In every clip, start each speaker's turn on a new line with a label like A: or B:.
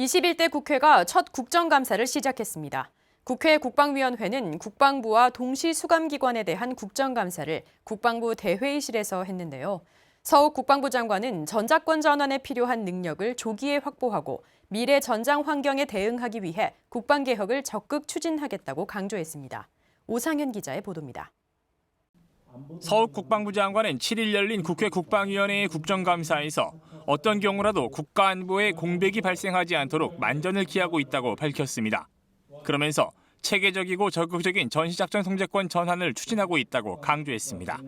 A: 21대 국회가 첫 국정감사를 시작했습니다. 국회 국방위원회는 국방부와 동시 수감기관에 대한 국정감사를 국방부 대회의실에서 했는데요. 서욱 국방부 장관은 전자권 전환에 필요한 능력을 조기에 확보하고 미래 전장 환경에 대응하기 위해 국방개혁을 적극 추진하겠다고 강조했습니다. 오상현 기자의 보도입니다.
B: 서욱 국방부 장관은 7일 열린 국회 국방위원회의 국정감사에서 어떤 경우라도 국가 안보에 공백이 발생하지 않도록 만전을 기하고 있다고 밝혔습니다. 그러면서 체계적이고 적극적인 전시작전 통제권 전환을 추진하고 있다고 강조했습니다.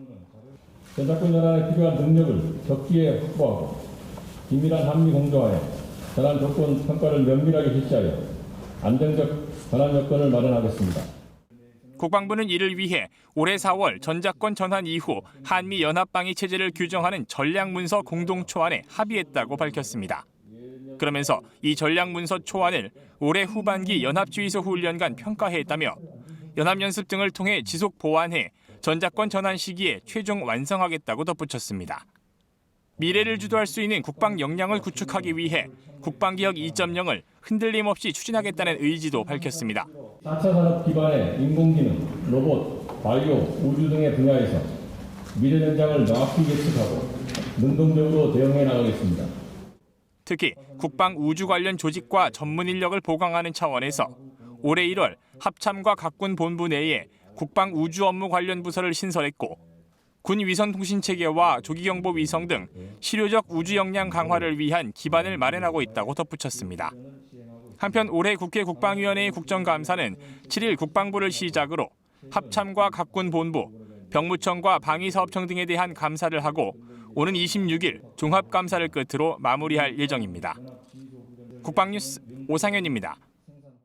C: 전작권 전환에 필요한 능력을 적기에 확보하고 긴밀한 한미 공조하에 전환 조건 평가를 면밀하게 실시하여 안정적 전환 여건을 마련하겠습니다.
B: 국방부는 이를 위해 올해 4월 전자권 전환 이후 한미 연합방위 체제를 규정하는 전략문서 공동 초안에 합의했다고 밝혔습니다. 그러면서 이 전략문서 초안을 올해 후반기 연합주의소 훈련간 평가했다며 연합연습 등을 통해 지속 보완해 전자권 전환 시기에 최종 완성하겠다고 덧붙였습니다. 미래를 주도할 수 있는 국방 역량을 구축하기 위해 국방개혁 2.0을 흔들림 없이 추진하겠다는 의지도 밝혔습니다.
C: 4차 산업 기반의 인공지능, 로봇, 바이오, 우주 등의 분야에서 미래 전장을 명확히 예측하고 능동적으로 대응해 나가겠습니다.
B: 특히 국방 우주 관련 조직과 전문 인력을 보강하는 차원에서 올해 1월 합참과 각군 본부 내에 국방 우주 업무 관련 부서를 신설했고 군 위성 통신 체계와 조기 경보 위성 등 실효적 우주 역량 강화를 위한 기반을 마련하고 있다고 덧붙였습니다. 한편 올해 국회 국방위원회의 국정감사는 7일 국방부를 시작으로 합참과 각군 본부, 병무청과 방위사업청 등에 대한 감사를 하고 오는 26일 종합감사를 끝으로 마무리할 예정입니다. 국방뉴스 오상현입니다.